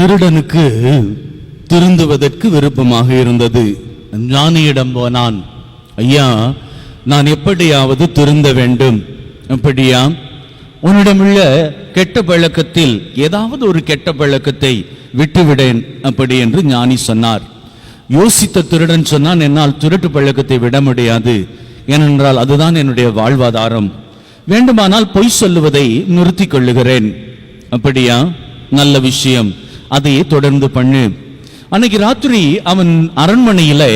திருடனுக்கு திருந்துவதற்கு விருப்பமாக இருந்தது. ஞானியிடம் போனான் ஐயா நான் எப்படியாவது திருந்த வேண்டும். அப்படியா? உன்னிடமுள்ள கெட்ட பழக்கத்தில் ஏதாவது ஒரு கெட்ட பழக்கத்தை விட்டுவிடேன். அப்படி என்று ஞானி சொன்னார். யோசித்த திருடன் சொன்னான் என்னால் திருட்டு பழக்கத்தை விட முடியாது. ஏனென்றால் அதுதான் என்னுடைய வாழ்வாதாரம். வேண்டுமானால் பொய் சொல்லுவதை நிறுத்திக் கொள்ளுகிறேன். அப்படியா? நல்ல விஷயம். அதையே தொடர்ந்து பண்ணு. அன்னைக்கு ராத்திரி அவன் அரண்மனையிலே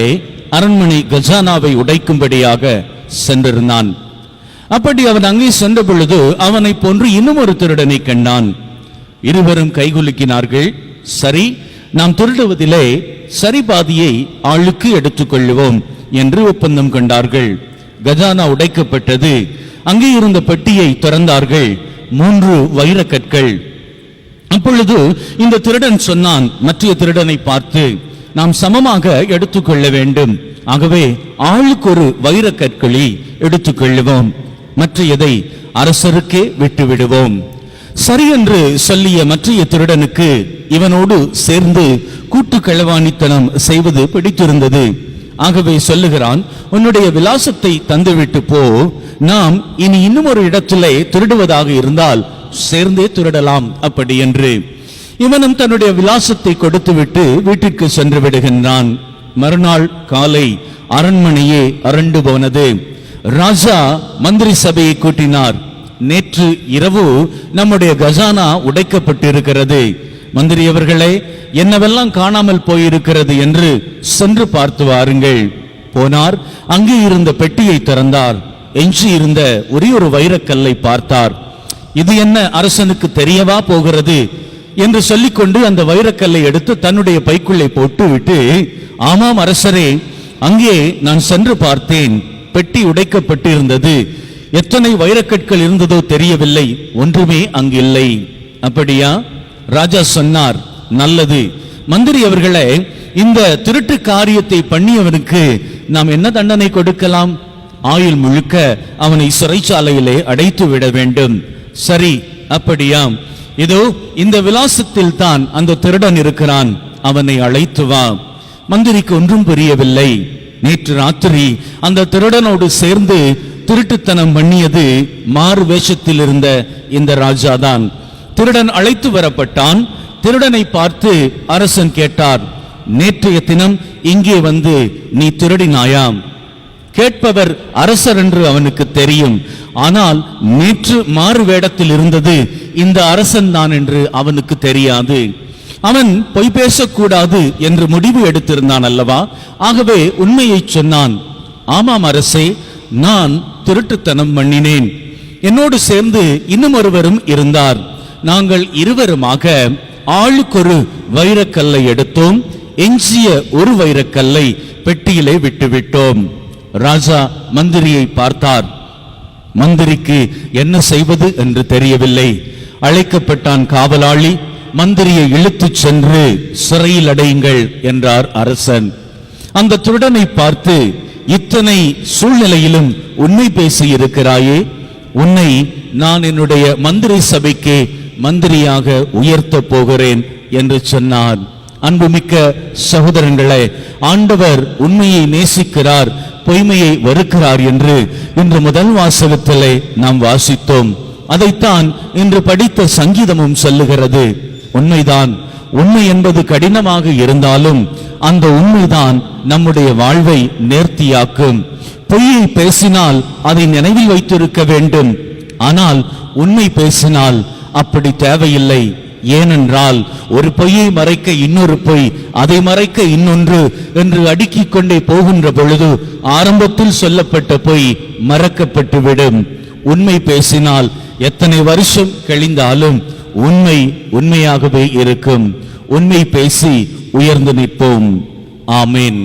அரண்மனை கஜானாவை உடைக்கும்படியாக சென்றிருந்தான். அப்படி அவன் அங்கே சென்ற பொழுது அவனை போன்று இன்னும் ஒரு திருடனை கண்டான். இருவரும் கைகுலுக்கினார்கள். சரி நாம் திருடுவதிலே சரி பாதியை ஆளுக்கு எடுத்துக்கொள்ளுவோம் என்று ஒப்பந்தம் கொண்டார்கள். கஜானா உடைக்கப்பட்டது. அங்கே இருந்த பெட்டியை திறந்தார்கள். மூன்று வைரக்கற்கள். அப்பொழுது இந்த திருடன் சொன்னான் மற்ற திருடனை பார்த்து நாம் சமமாக எடுத்துக்கொள்ள வேண்டும். ஆகவே ஆளுக்கு ஒரு வைரக்கற்களை எடுத்துக்கொள்ளுவோம். மற்ற எதை அரசருக்கே விட்டு விடுவோம் சரி என்று சொல்லிய மற்றைய திருடனுக்கு இவனோடு சேர்ந்து கூட்டு களவாணித்தனம் செய்வது பிடித்திருந்தது. ஆகவே சொல்லுகிறான் உன்னுடைய விலாசத்தை தந்துவிட்டு போ. நாம் இனி இன்னும் ஒரு இடத்திலே திருடுவதாக இருந்தால் சேர்ந்தே திருடலாம் அப்படி என்று இவனும் தன்னுடைய விலாசத்தை கொடுத்துவிட்டு வீட்டிற்கு சென்று விடுகின்றான். மறுநாள் காலை அரண்மனையே அரண்டு போனது. ராஜா மந்திரி சபையை கூட்டினார். நேற்று இரவு நம்முடைய கஜானா உடைக்கப்பட்டிருக்கிறது. மந்திரி அவர்களே என்னவெல்லாம் காணாமல் போயிருக்கிறது என்று சென்று பார்த்து வாருங்கள். போனார் அங்கே இருந்த பெட்டியை திறந்தார். எஞ்சி இருந்த ஒரே ஒரு வைரக்கல்லை பார்த்தார். இது என்ன அரசனுக்கு தெரியவா போகிறது என்று சொல்லிக்கொண்டு அந்த வைரக்கல்லை எடுத்து தன்னுடைய பைக்குள்ளே போட்டு விட்டு ஆமாம் அரசரே அங்கே நான் சென்று பார்த்தேன். பெட்டி உடைக்கப்பட்டு இருந்தது எத்தனை வைரக்கற்கள் இருந்ததோ தெரியவில்லை. ஒன்றுமே அங்கில்லை. அப்படியா? ராஜா சொன்னார் நல்லது. மந்திரி அவர்களே இந்த திருட்டு காரியத்தை பண்ணியவனுக்கு நாம் என்ன தண்டனை கொடுக்கலாம்? ஆயுள் முழுக்க அவனை சிறைச்சாலையிலே அடைத்து விட வேண்டும். சரி அப்படியாம். இதோ இந்த விலாசத்தில் தான் அந்த திருடன் இருக்கிறான். அவனை அழைத்து வா. மந்திரிக்கு ஒன்றும் புரியவில்லை. நேற்று ராத்திரி அந்த திருடனோடு சேர்ந்து திருட்டுத்தனம் பண்ணியது மாறு வேஷத்தில் இருந்த இந்த ராஜாதான். திருடன் அழைத்து வரப்பட்டான். திருடனை பார்த்து அரசன் கேட்டார் நேற்றைய தினம் இங்கே வந்து நீ திருடினாயாம். கேட்பவர் அரசர் என்று அவனுக்கு தெரியும். ஆனால் நேற்று மாறு வேடத்தில் இருந்தது இந்த அரசன் தான் என்று அவனுக்கு தெரியாது. அவன் பொய் பேசக்கூடாது என்று முடிவு எடுத்திருந்தான் அல்லவா? ஆகவே உண்மையை சொன்னான் ஆமாம் அரசே நான் திருட்டுத்தனம் பண்ணினேன். என்னோடு சேர்ந்து இன்னும் ஒருவரும் இருந்தார். நாங்கள் இருவருமாக ஆளுக்கொரு வைரக்கல்லை எடுத்தோம். எஞ்சிய ஒரு வைரக்கல்லை பெட்டியிலே விட்டுவிட்டோம். ராஜா மந்திரியை பார்த்தார். மந்திரிக்கு என்ன செய்வது என்று தெரியவில்லை. அழைக்கப்பட்டான் காவலாளி மந்திரியை இழுத்துச் சென்று சிறையில் அடையுங்கள் என்றார் அரசன். அந்த திருடனை பார்த்து இத்தனை சூழ்நிலையிலும் உண்மை பேசி இருக்கிறாயே உன்னை நான் என்னுடைய மந்திரி சபைக்கு மந்திரியாக உயர்த்த போகிறேன் என்று சொன்னார் அன்புமிக்க சகோதரங்களே ஆண்டவர் உண்மையை நேசிக்கிறார் பொய்மையை வெறுக்கிறார் என்று இன்று முதல் வாசகத்திலே நாம் வாசித்தோம். அதைத்தான் இன்று படித்த சங்கீதமும் சொல்லுகிறது. உண்மைதான் உண்மை என்பது கடினமாக இருந்தாலும் அந்த உண்மைதான் நம்முடைய வாழ்வை நேர்த்தியாக்கும். பொய்யை பேசினால் அதை நினைவில் வைத்திருக்க வேண்டும். ஆனால் உண்மை பேசினால் அப்படி தேவையில்லை. ஏனென்றால் ஒரு பொய்யை மறைக்க இன்னொரு பொய் அதை மறைக்க இன்னொன்று என்று அடுக்கிக் கொண்டே போகின்ற பொழுது ஆரம்பத்தில் சொல்லப்பட்ட பொய் மறக்கப்பட்டுவிடும். உண்மை பேசினால் எத்தனை வருஷம் கழிந்தாலும் உண்மை உண்மையாகவே இருக்கும். உண்மை பேசி உயர்ந்து நிற்போம். ஆமீன்.